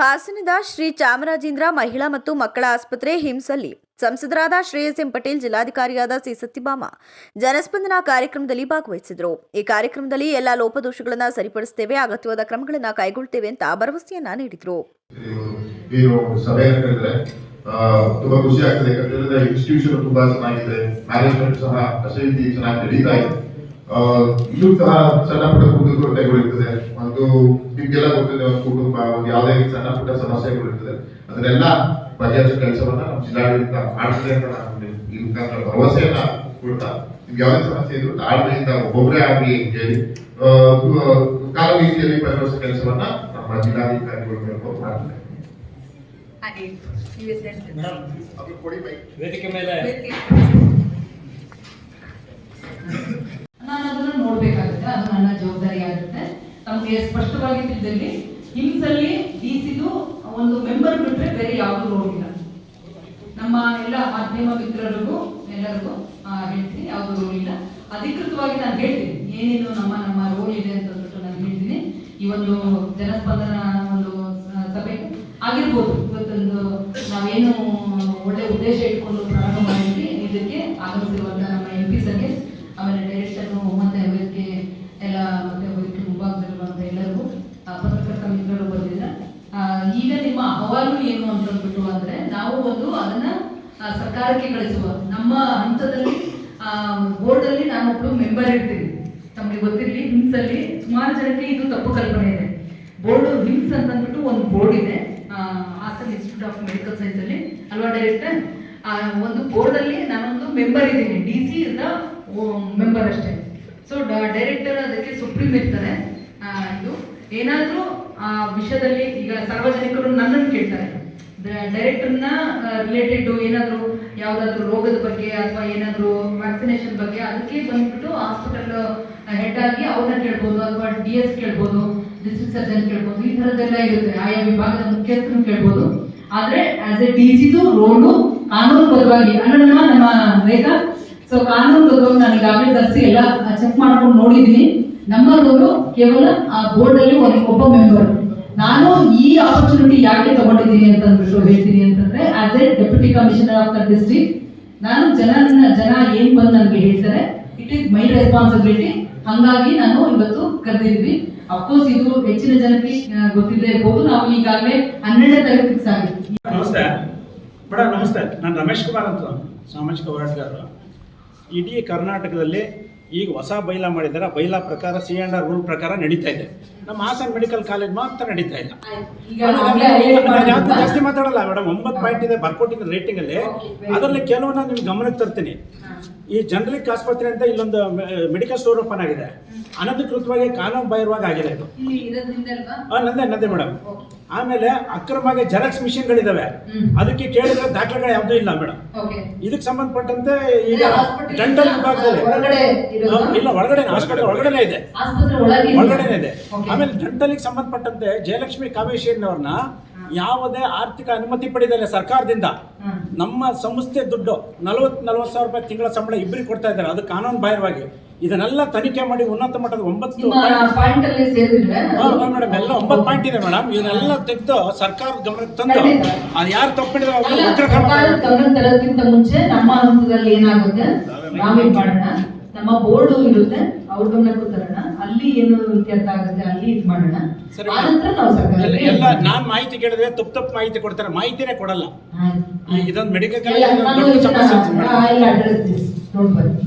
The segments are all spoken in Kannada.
ಹಾಸನದ ಶ್ರೀ ಚಾಮರಾಜೇಂದ್ರ ಮಹಿಳಾ ಮತ್ತು ಮಕ್ಕಳ ಆಸ್ಪತ್ರೆ ಹಿಂಸಲ್ಲಿ ಸಂಸದರಾದ ಶ್ರೇಯಸ್ ಎಂ ಪಟೇಲ್, ಜಿಲ್ಲಾಧಿಕಾರಿಯಾದ ಸಿ ಸತ್ಯಭಾಮ ಜನಸ್ಪಂದನ ಕಾರ್ಯಕ್ರಮದಲ್ಲಿ ಭಾಗವಹಿಸಿದರು. ಈ ಕಾರ್ಯಕ್ರಮದಲ್ಲಿ ಎಲ್ಲ ಲೋಪದೋಷಗಳನ್ನು ಸರಿಪಡಿಸುತ್ತೇವೆ, ಅಗತ್ಯವಾದ ಕ್ರಮಗಳನ್ನು ಕೈಗೊಳ್ಳುತ್ತೇವೆ ಅಂತ ಭರವಸೆಯನ್ನ ನೀಡಿದರು. ತುಂಬಾ ಸಹ ಸಣ್ಣ ಪುಟ್ಟ ಒಂದು ನಿಮ್ಗೆಲ್ಲ ಗೊತ್ತಿದೆ ಒಂದು ಕುಟುಂಬ ಒಂದು ಯಾವುದೇ ಸಣ್ಣ ಪುಟ್ಟ ಸಮಸ್ಯೆಗಳು ಇರ್ತದೆ. ಅದನ್ನೆಲ್ಲ ಬಗೆಹರಿಸೋ ಕೆಲಸವನ್ನ ನಮ್ಮ ಜಿಲ್ಲಾಡಳಿತ ಮಾಡ್ತದೆ ಅಂತ ನಾನು ಈ ಮುಖಾಂತರ ಭರವಸೆಯನ್ನ ಕೊಡ್ತಾ ನಿಮ್ಗೆ ಯಾವುದೇ ಸಮಸ್ಯೆ ಇದ್ರು ತಾಳ್ಮೆಯಿಂದ ಒಬ್ಬೊಬ್ಬರೇ ಆಗಲಿ ಹೇಳಿ ಕಾಲ ಕಾಲಮಿತಿಯಲ್ಲಿ ಪರಿಹರಿಸೋ ಕೆಲಸವನ್ನ ನಮ್ಮ ಜಿಲ್ಲಾಧಿಕಾರಿಗಳು ಹೇಳ್ಕೊಂಡು ಮಾಡ್ತಾರೆ. ವೇದಿಕೆ ಮೇಲೆ ನಾನು ಅದನ್ನ ನೋಡ್ಬೇಕಾಗುತ್ತೆ ಅದು ನನ್ನ ಜವಾಬ್ದಾರಿ ಆಗುತ್ತೆ ತಮಗೆ ಸ್ಪಷ್ಟವಾಗಿ ತಿಳಿದಲ್ಲಿ ಹಿಮ್ಸಲ್ಲಿ ಡಿಸಿದು ಒಂದು ಮೆಂಬರ್ ಬಿಟ್ಟರೆ ಬೇರೆ ಯಾವುದು ರೋಲ್ ಇಲ್ಲ ನಮ್ಮ ಎಲ್ಲ ಮಾಧ್ಯಮ ಮಿತ್ರರಿಗೂ ಎಲ್ಲರಿಗೂ ಹೇಳ್ತೀನಿ, ಯಾವುದು ರೋಲ್ ಇಲ್ಲ ಅಧಿಕೃತವಾಗಿ ನಾನು ಹೇಳ್ತೀನಿ, ಏನೇನು ನಮ್ಮ ನಮ್ಮ ರೋಲ್ ಇದೆ ಅಂತ ಅಂದ್ಬಿಟ್ಟು ನಾನು ಹೇಳ್ತೀನಿ. ಈ ಒಂದು ಜನಸ್ಪಂದನ ಒಂದು ಸಭೆ ಆಗಿರ್ಬೋದು. ಇವತ್ತೊಂದು ನಾವೇನು ಒಳ್ಳೆ ಉದ್ದೇಶ ಇಟ್ಕೊಂಡು ಪ್ರಾರಂಭ ಮಾಡಿದ್ವಿ, ಇದಕ್ಕೆ ಆಗಮಿಸಿರುವಂತ ನಮ್ಮ ಎಂ ಪಿ ಸರ್ಗೆ ಆಮೇಲೆ ಡೈರೆಕ್ಟರ್ ಮತ್ತೆ ವೇದಿಕೆ ಎಲ್ಲ ಮತ್ತೆ ವೇದಿಕೆ ಮುಂಭಾಗದಲ್ಲಿರುವಂತ ಎಲ್ಲರಿಗೂ ಆ, ಪತ್ರಕರ್ತ ಮಿತ್ರರು ಬಂದಿದ್ದಾರೆ ಆ, ಈಗ ನಿಮ್ಮ ಅಹವಾಲು ಏನು ಅಂತ ಅಂದ್ಬಿಟ್ಟು ಅಂದ್ರೆ ನಾವು ಒಂದು ಅದನ್ನ ಆ, ಸರ್ಕಾರಕ್ಕೆ ಕಳಿಸುವ. ನಮ್ಮ ಹಂತದಲ್ಲಿ ಬೋರ್ಡ್ ಅಲ್ಲಿ ನಾನು ಒಬ್ಳು ಮೆಂಬರ್ ಇರ್ತೀನಿ. ತಮಗೆ ಗೊತ್ತಿರಲಿ ಹಿಮ್ಸಲ್ಲಿ ಸುಮಾರು ಜನಕ್ಕೆ ಇದು ತಪ್ಪು ಕಲ್ಪನೆ ಇದೆ. ಬೋರ್ಡ್ ಹಿಂಸ್ ಅಂತ ಅಂದ್ಬಿಟ್ಟು ಒಂದು ಬೋರ್ಡ್ ಇದೆ. Hassan institute of medical science ಅಲ್ಲಿ ಅಲ್ವಾ ಡೈರೆಕ್ಟರ್ ಒಂದು ಬೋರ್ಡ್ ಅಲ್ಲಿ ನಾನೊಂದು ಮೆಂಬರ್ ಇದ್ದೀನಿ. ಡಿ ಸಿ ಇಸ್ ಮೆಂಬರ್ ಅಷ್ಟೇ. ಸೊ ಡೈರೆಕ್ಟರ್ ಅದಕ್ಕೆ ಸುಪ್ರೀಂ ಇರ್ತಾರೆ ಇದು ಏನಾದರೂ, ಆ, ವಿಷಯದಲ್ಲಿ ಈಗ ಸಾರ್ವಜನಿಕರು ನನ್ನನ್ನು ಕೇಳ್ತಾರೆ. ಡೈರೆಕ್ಟರ್ನ ರಿಲೇಟೆಡ್ ಏನಾದರೂ ಯಾವುದಾದ್ರೂ ರೋಗದ ಬಗ್ಗೆ ಅಥವಾ ಏನಾದರೂ ವ್ಯಾಕ್ಸಿನೇಷನ್ ಬಗ್ಗೆ ಅದಕ್ಕೆ ಬಂದ್ಬಿಟ್ಟು ಹಾಸ್ಪಿಟಲ್ ಹೆಡ್ ಆಗಿ ಅವ್ರನ್ನ ಕೇಳ್ಬೋದು ಅಥವಾ ಡಿ ಎಸ್ ಕೇಳ್ಬೋದು ಡಿಸ್ಟ್ರಿಕ್ಟ್ ಸರ್ಜನ್ ಕೇಳ್ಬೋದು, ಈ ಥರದ್ದೆಲ್ಲ ಇರುತ್ತೆ. ಆಯಾ ವಿಭಾಗದ ಮುಖ್ಯಸ್ಥರು ಕೇಳ್ಬೋದು. ಆದರೆ ಆಸ್ ಎ ಡಿ ಸಿದು ರೋಲು ಕಾನೂನುಬದ್ಧವಾಗಿ ಅಂದ್ರೆ ನಮ್ಮ ರೇಖಾ ಸೊ ಕಾನೂನುಬದ್ಧವಾಗಿ ನಾನು ಈಗಾಗಲೇ ತರಿಸಿ ಎಲ್ಲ ಚೆಕ್ ಮಾಡ್ಕೊಂಡು ನೋಡಿದ್ದೀನಿ. ನಮ್ಮ ಕೇವಲ ಆ ಬೋರ್ಡ್ ಅಲ್ಲಿ ಒಂದು ಒಬ್ಬ ಮೆಂಬರ್ ನಾನು ಈ ಆಪರ್ಚುನಿಟಿ ಯಾಕೆ ತಗೊಂಡಿದ್ದೀನಿ ಅಂತ ಅಂದ್ಬಿಟ್ಟು ಹೇಳ್ತೀನಿ ಅಂತಂದ್ರೆ as a deputy commissioner of the district ನಾನು ಜನ ಜನ ಏನ್ ಬಂದು ನನಗೆ ಹೇಳ್ತಾರೆ ಇಟ್ ಈಸ್ ಮೈ ರೆಸ್ಪಾನ್ಸಿಬಿಲಿಟಿ ಹಂಗಾಗಿ ನಾನು ಇವತ್ತು ಕರೆದಿದ್ವಿ. ಅಫ್ಕೋರ್ಸ್ ಇದು ಹೆಚ್ಚಿನ ಜನಕ್ಕೆ ಗೊತ್ತಿದ್ದೇ ಇರ್ಬೋದು. ನಾವು ಈಗಾಗಲೇ ಹನ್ನೆರಡನೇ ತಾರೀಕು ಫಿಕ್ಸ್ ಆಗಿದ್ವಿ. ನಮಸ್ತೆ. ನಮಸ್ತೆ. ನಾನು ರಮೇಶ್ ಕುಮಾರ್ ಅಂತ ಸಾಮಾಜಿಕ ಹೋರಾಟಗಾರರು. ಇಡೀ ಕರ್ನಾಟಕದಲ್ಲಿ ಈಗ ಹೊಸ ಬೈಲಾ ಮಾಡಿದ್ದಾರೆ. ಬೈಲಾ ಪ್ರಕಾರ, ಸಿ ಆ್ಯಂಡ್ ಆರ್ ರೂಲ್ ಪ್ರಕಾರ ನಡೀತಾ ಇದೆ. ನಮ್ಮ ಹಾಸನ್ ಮೆಡಿಕಲ್ ಕಾಲೇಜ್ ಮಾತ್ರ ನಡೀತಾ ಇಲ್ಲ. ಜಾಸ್ತಿ ಮಾತಾಡಲ್ಲ ಮೇಡಮ್. ಒಂಬತ್ತು ಪಾಯಿಂಟ್ ಇದೆ ಬರ್ಕೊಟ್ಟಿದ್ದ ರೇಟಿಂಗ್ ಅಲ್ಲಿ. ಅದರಲ್ಲಿ ಕೆಲವನ್ನ ನಿಮ್ಗೆ ಗಮನಕ್ಕೆ ತರ್ತೀನಿ. ಈ ಜನರಿಕ್ ಆಸ್ಪತ್ರೆ ಅಂತ ಇಲ್ಲೊಂದು ಮೆಡಿಕಲ್ ಸ್ಟೋರ್ ಓಪನ್ ಆಗಿದೆ. ಅನಧಿಕೃತವಾಗಿ ಕಾನೂನು ಬಾಹಿರವಾಗಿ ಆಗಿದೆ ಇದು. ನಂದೇ ನಂದೇ ಮೇಡಮ್. ಆಮೇಲೆ ಅಕ್ರಮವಾಗಿ ಜೆರಾಕ್ಸ್ ಮಿಷಿನ್ಗಳಿದಾವೆ. ಅದಕ್ಕೆ ಕೇಳಿದ್ರೆ ದಾಖಲೆಗಳು ಯಾವುದೂ ಇಲ್ಲ ಮೇಡಮ್ ಓಕೆ. ಇದಕ್ಕೆ ಸಂಬಂಧಪಟ್ಟಂತೆ ಈಗ ಡೆಂಟಲ್ ಇಲ್ಲ, ವಿಭಾಗದಲ್ಲಿ. ಹೊರಗಡೆ ಇಲ್ಲ ಒಳಗಡೆ ಆಸ್ಪತ್ರೆ ಒಳಗಡೆ ಇದೆ. ಆಸ್ಪತ್ರೆ ಒಳಗೆ ಒಳಗಡೆ ಇದೆ. ಆಮೇಲೆ ಡೆಂಟಲ್ಗೆ ಸಂಬಂಧಪಟ್ಟಂತೆ ಜಯಲಕ್ಷ್ಮಿ ಕಾವೇಶಿಯನ್ನವ್ರನ್ನ ಯಾವುದೇ ಆರ್ಥಿಕ ಅನುಮತಿ ಪಡೆದಿಲ್ಲ ಸರ್ಕಾರದಿಂದ. ನಮ್ಮ ನಮ್ಮ ಸಂಸ್ಥೆ ದುಡ್ಡು ನಲವತ್ತು ನಲವತ್ತು ಸಾವಿರ ರೂಪಾಯಿ ತಿಂಗಳ ಸಂಬಳ ಇಬ್ಬರಿಗೆ ಕೊಡ್ತಾ ಇದ್ದಾರೆ. ಅದು ಕಾನೂನು ಬಾಹಿರವಾಗಿ. ಇದನ್ನೆಲ್ಲ ತನಿಖೆ ಮಾಡಿ ಉನ್ನತ ಮಟ್ಟದ ಒಂಬತ್ತು ಮೇಡಮ್ ಎಲ್ಲ ಒಂಬತ್ತು ಪಾಯಿಂಟ್ ಇದೆ ಮೇಡಮ್ ಇದನ್ನೆಲ್ಲ ತೆಗೆದು ಸರ್ಕಾರ ಗಮನಕ್ಕೆ ತಂದು. ಅದು ಯಾರು ತಪ್ಪಿಡಿದ್ರೆ ಅವ್ರಿಗೆ ಉಗ್ರ ಕ್ರಮ ತರೋದಕ್ಕಿಂತ ಮುಂಚೆ ನಮ್ಮ ಹಂತದಲ್ಲಿ ಏನಾಗುತ್ತೆ? ನಾವೇನ್ ಮಾಡೋಣ. ನಮ್ಮ ಬೋರ್ಡ್ ಇರುತ್ತೆ ಅವ್ರ ಗಮನಕ್ಕೂ ತರೋಣ. ಅಲ್ಲಿ ಏನು ಇತ್ಯರ್ಥ ಆಗುತ್ತೆ ಅಲ್ಲಿ ಇದು ಮಾಡೋಣ. ಎಲ್ಲ ನಾನ್ ಮಾಹಿತಿ ಕೇಳಿದ್ರೆ ತಪ್ಪು ತಪ್ಪು ಮಾಹಿತಿ ಕೊಡ್ತಾರೆ. ಮಾಹಿತಿನೇ ಕೊಡಲ್ಲ. ಇದೊಂದು ಮೆಡಿಕಲ್ ಕಾಲೇಜ್ ದೊಡ್ಡ ಸಮಸ್ಯೆ ಇದೆ.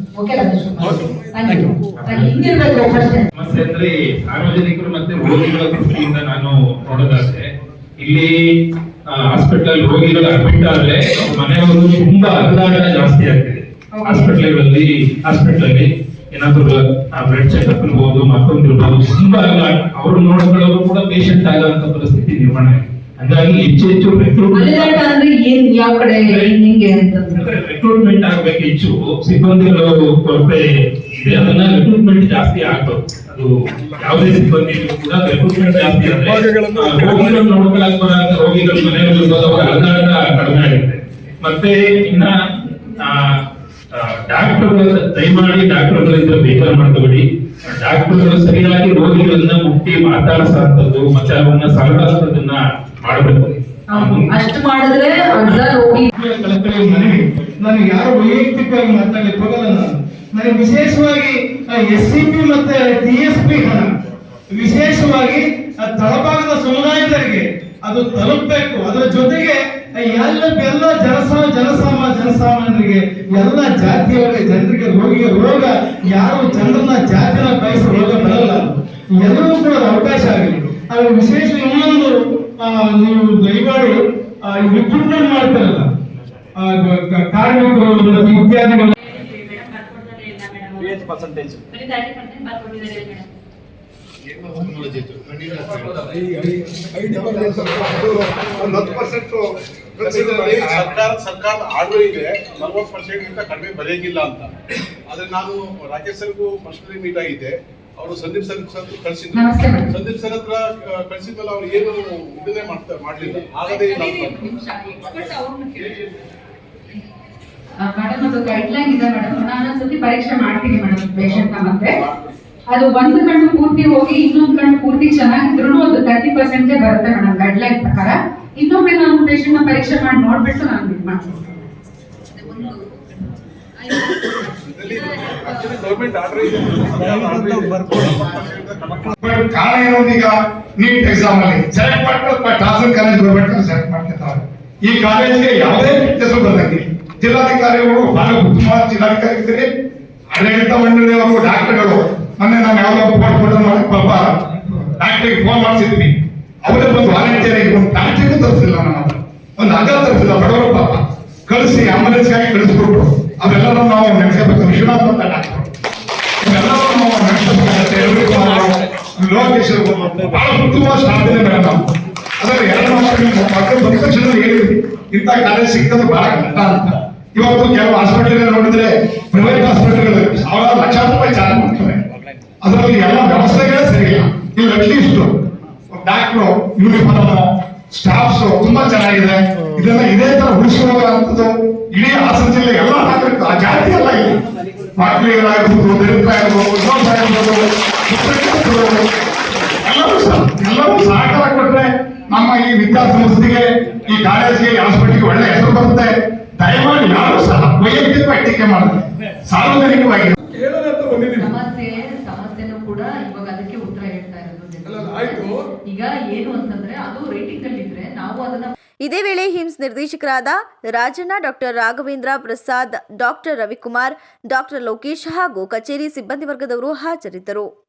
ಸಮಸ್ಯೆ ಅಂದ್ರೆ ಸಾರ್ವಜನಿಕರು ಮತ್ತೆ ರೋಗಿಗಳ ದೃಷ್ಟಿಯಿಂದ ನಾನು ನೋಡೋದಾದ್ರೆ ಇಲ್ಲಿ ಹಾಸ್ಪಿಟಲ್ ರೋಗಿಗಳು ಅಡ್ಮಿಟ್ ಆದ್ರೆ ಮನೆಯವರು ತುಂಬಾ ಹರಿದಾಟ ಜಾಸ್ತಿ ಆಗ್ತಿದೆ. ಹಾಸ್ಪಿಟಲ್ಗಳಲ್ಲಿ ಹಾಸ್ಪಿಟಲ್ ಅಲ್ಲಿ ಏನಾದ್ರು ಬ್ಲಡ್ ಚೆಕಪ್ ಇರ್ಬೋದು ಮತ್ತೊಂದು ಇರ್ಬೋದು ತುಂಬಾ ಹರಿದಾಟ ಅವ್ರು ನೋಡ್ಕೊಳ್ಳೋರು ಕೂಡ ಪೇಷಂಟ್ ಆಗುವಂತ ಪರಿಸ್ಥಿತಿ ನಿರ್ಮಾಣ ಆಗಿದೆ. ಹಂಗಾಗಿ ಹೆಚ್ಚು ಹೆಚ್ಚು ರೆಕ್ರೂಟ್ಮೆಂಟ್ ರೆಕ್ರೂಟ್ ಅಂದ್ರೆ ಏನ್ ಯಾವ ಕಡೆ ಹೆಂಗೆ ಅಂತಂದ್ರೆ? ರಿಕ್ರೂಟ್ಮೆಂಟ್ ಆಗ್ಬೇಕು ಹೆಚ್ಚು. ಸಿಬ್ಬಂದಿಗಳು ಕೊರತೆ ಇದೆ. ಅದನ್ನ ರೆಕ್ರೂಟ್ಮೆಂಟ್ ಜಾಸ್ತಿ ಆಗ್ಬೇಕು. ಅದು ಯಾವುದೇ ಸಿಬ್ಬಂದಿ ಕೂಡ ರೆಕ್ರೂಟ್ಮೆಂಟ್ ಜಾಸ್ತಿ ರೋಗಿಗಳನ್ನು ನೋಡ್ಕೊಳಕ್ ಬರಂತ ರೋಗಿಗಳ ಮನೆಯಲ್ಲಿ ಇರ್ಬೋದು ಅವರ ಅಲದಾಟ ಕಡಿಮೆ ಆಗುತ್ತೆ. ಮತ್ತೆ ಇನ್ನ ಡಾಕ್ಟರ್ಗಳು ದಯಮಾಡಿ ಡಾಕ್ಟರ್ಗಳಿಂದ ಬೇಜಾರು ಮಾಡ್ಕೋಬೇಡಿ. ಡಾಕ್ಟರ್ಗಳು ಸರಿಯಾಗಿ ರೋಗಿಗಳನ್ನ ಮುಟ್ಟಿ ಮಾತಾಡಿಸುವಂತದ್ದು ಮತ್ತೆ ಅವನ್ನ ಸಲಹುವಂಥದ್ದನ್ನ ಮಾಡಬೇಕು. ಅಷ್ಟು ಮಾಡಿದ್ರೆ ಅರ್ಧ ರೋಗಿ ಕಳಕಳಿ ಮನವಿ ನಾನು ಯಾರು ವೈಯಕ್ತಿಕವಾಗಿ ಮಾತಾಡ್ಲಿಕ್ಕೆ ಹೋಗಲ್ಲ ನಾನು. ನನಗೆ ವಿಶೇಷವಾಗಿ ಎಸ್ ಸಿ ಪಿ ಮತ್ತೆ ಟಿ ಎಸ್ ಪಿ ಹಣ. ವಿಶೇಷವಾಗಿ ಆ ತಳಭಾಗದ ಸಮುದಾಯದವರಿಗೆ. ಅದು ತಲುಪಬೇಕು. ಅದರ ಜೊತೆಗೆ ಎಲ್ಲ ಎಲ್ಲ ಜನಸಾ ಜನಸಾಮ ಜನಸಾಮಾನ್ಯರಿಗೆ ಎಲ್ಲ ಜಾತಿಯವರಿಗೆ ಜನರಿಗೆ ರೋಗಿಗೆ ರೋಗ ಯಾರು ಜನರನ್ನ ಜಾತಿನ ಬಯಸಿ ರೋಗ ಬರಲ್ಲ. ಎಲ್ಲರೂ ಕೂಡ ಅವಕಾಶ ಆಗಲಿ ಅದು ವಿಶೇಷ ಇನ್ನೊಂದು ಆ, ನೀವು ದಯಮಾಡಿ ರಿಕ್ರೂಟ್ಮೆಂಟ್ ಮಾಡ್ತಾರಲ್ಲ. ಕಾರ್ಮಿಕರು ಇತ್ಯಾದಿಗಳು. ಪರ್ಸೆಂಟೇಜ್ ಒಂದು ಸರ್ಕಾರ ಸರ್ಕಾರದ ಆರ್ಡರ್ ಇದೆ ನಲ್ವತ್ತು ಪರ್ಸೆಂಟ್ ಗಿಂತ ಕಡಿಮೆ ಬರೆಯಂಗಿಲ್ಲ ಅಂತ. ಆದ್ರೆ ನಾನು ರಾಕೇಶ್ ಸರ್ಗೂ ಪರ್ಸನಲಿ ಮೀಟ್ ಆಗಿದ್ದೆ. ಅವರು ಸಂದೀಪ್ ಸರ್ ಸರ್ ಕಳಿಸಿದ್ರು. ಸಂದೀಪ್ ಸರ್ ಹತ್ರ ಕಳಿಸಿದ ಮೇಲೆ ಅವ್ರು ಏನು ಇದನ್ನೇ ಮಾಡ್ತಾರೆ ಮಾಡ್ಲಿಲ್ಲ. ಆಗದೇ ಅಂತ ಮೇಡಮ್ ಅದು ಗೈಡ್ಲೈನ್ ಇದೆ ಮೇಡಮ್ ನಾನು ಒಂದ್ಸತಿ ಪರೀಕ್ಷೆ ಮಾಡ್ತೀನಿ ಮೇಡಮ್ ಪೇಷಂಟ್ ಮತ್ತೆ ಅದು ಒಂದು ಕಣ್ಣು ಪೂರ್ತಿ ಹೋಗಿ ಇನ್ನೊಂದು ಕಣ್ಣು ಪೂರ್ತಿ ಚೆನ್ನಾಗಿದ್ರು ಒಂದು ತರ್ಟಿ ಪರ್ಸೆಂಟ್ ಬರುತ್ತೆ ಮೇಡಮ್ ಗೈಡ್ಲೈನ್ ಪ್ರಕಾರ. ಇನ್ನೊಮ್ಮೆ ನಾನು ಪೇಷಂಟ್ನ ಪರೀಕ್ಷೆ ಮಾಡಿ ನೋಡ್ಬಿಟ್ಟು ನಾನು ಇದು ಮಾಡ್ತೀನಿ. ಆಕ್ಚುಲಿ ಗೌರ್ಮೆಂಟ್ ಆರ್ಡರ್ ಇದೆ ಸರ್ಕಾರದ order ಇದೆ. 40% ಇಂದ ಕಡಿಮೆ ಬಟ್ ಕಾರಣ ಈಗ ನೀಟ್ ಎಕ್ಸಾಮ್ ಅಲ್ಲಿ ಸೆಲೆಕ್ಟ್ ಮಾಡ್ಕೊಂಡು ಟಾಸನ್ ಕಾಲೇಜ್ ಗೌರ್ಮೆಂಟ್ ಸೆಲೆಕ್ಟ್ ಮಾಡ್ಕೊತಾರೆ. ಈ ಕಾಲೇಜ್ಗೆ ಯಾವುದೇ ಹೆಸರು ಬಂದಂಗಿಲ್ಲ ಜಿಲ್ಲಾಧಿಕಾರಿಗಳು ಬಹಳ ಉತ್ತಮ ಜಿಲ್ಲಾಧಿಕಾರಿ ಆಡಳಿತ ಮಂಡಳಿಯವರು ಡಾಕ್ಟರ್ಗಳು ಮೊನ್ನೆ ನಾನು ಯಾವ್ದೋ ಫೋನ್ ಕೊಟ್ಟು ಮಾಡಿ ಪಾಪ ಡಾಕ್ಟ್ರಿಗೆ ಫೋನ್ ಮಾಡಿಸಿದ್ವಿ. ಅವರೇ ಬಂದು ವಾಲಂಟಿಯರ್ ಆಗಿ ಒಂದು ಪ್ಯಾಂಟಿಗೂ ತರಿಸಿಲ್ಲ ನಮ್ಮ ಹತ್ರ. ಒಂದು ಅಗ ತರಿಸಿಲ್ಲ, ಬಡವರು ಪಾಪ. ಕಳಿಸಿ ಆಂಬುಲೆನ್ಸ್ಗಾಗಿ ಕಳಿಸ್ಬಿಟ್ರು. ಅವೆಲ್ಲರೂ ನಾವು ನೆನೆಸ್ಕೋಬೇಕು ವಿಶ್ವನಾಥ್ ಅಂತ ಡಾಕ್ಟರ್ ಕಾಲೇಜ್ ಸಿಕ್ಕದು ಬಹಳ ಕಷ್ಟ ಅಂತ. ಇವತ್ತು ಕೆಲವು ಹಾಸ್ಪಿಟಲ್ ನೋಡಿದ್ರೆ ಪ್ರೈವೇಟ್ ಹಾಸ್ಪಿಟಲ್ ಸಾವಿರಾರು ಲಕ್ಷಾಂತರ ರೂಪಾಯಿ ಚಾರ್ಜ್ ಮಾಡ್ತಾರೆ ಅದರಲ್ಲಿ ಎಲ್ಲ ವ್ಯವಸ್ಥೆಗಳೇ ಸರಿಯಿಲ್ಲ. ಇಲ್ಲಿ ಅಟ್ಲೀಸ್ಟ್ ಡಾಕ್ಟ್ರು ಯೂನಿಫಾರ್ಮ್ ಸ್ಟಾಫ್ಸ್ ತುಂಬಾ ಚೆನ್ನಾಗಿದೆ. ಇದೆಲ್ಲ ಇದೇ ತರ ಉಳಿಸ್ಕೊಳ್ಳುವಂಥದ್ದು ಇಡೀ ಹಾಸನ ಜಿಲ್ಲೆ ಎಲ್ಲ ಆ ಜಾತಿ ಎಲ್ಲ ಇಲ್ಲಿ. ಮಕ್ಕಳಿಗಾಗಿರ್ಬೋದು ದರಿದ್ರ ಆಗಿರ್ಬೋದು ಆಗಿರ್ಬೋದು ಸಹ ಎಲ್ಲರೂ ಸಹಕಾರ ಕೊಟ್ಟರೆ ನಮ್ಮ ಈ ವಿದ್ಯಾಸಂಸ್ಥೆಗೆ ಈ ಕಾಲೇಜಿಗೆ ಹಾಸ್ಪಿಟಲ್ಗೆ ಒಳ್ಳೆ ಹೆಸರು ಬರುತ್ತೆ. ದಯಮಾಡಿ ಯಾರು ಸಹ ವೈಯಕ್ತಿಕವಾಗಿ ಟೀಕೆ ಮಾಡಿದ್ರೆ ಸಾರ್ವಜನಿಕವಾಗಿ. ಇವಾಗ ಅದಕ್ಕೆ ಉತ್ತರ ಹೇಳ್ತಾ ಇರೋದು. ಈಗ ಏನು ಅಂತಂದ್ರೆ ಅದು ರೇಟಿಂಗ್ ಅಲ್ಲಿ ಇದ್ರೆ ನಾವು ಅದನ್ನ ಇದೇ ವೇಳೆ ಹಿಮ್ಸ್ ನಿರ್ದೇಶಕರಾದ Rajanna doctor Raghavendra Prasad doctor Ravikumar doctor Lokesh ಹಾಗೂ ಕಚೇರಿ ಸಿಬ್ಬಂದಿ ವರ್ಗದವರು ಹಾಜರಿದ್ದರು.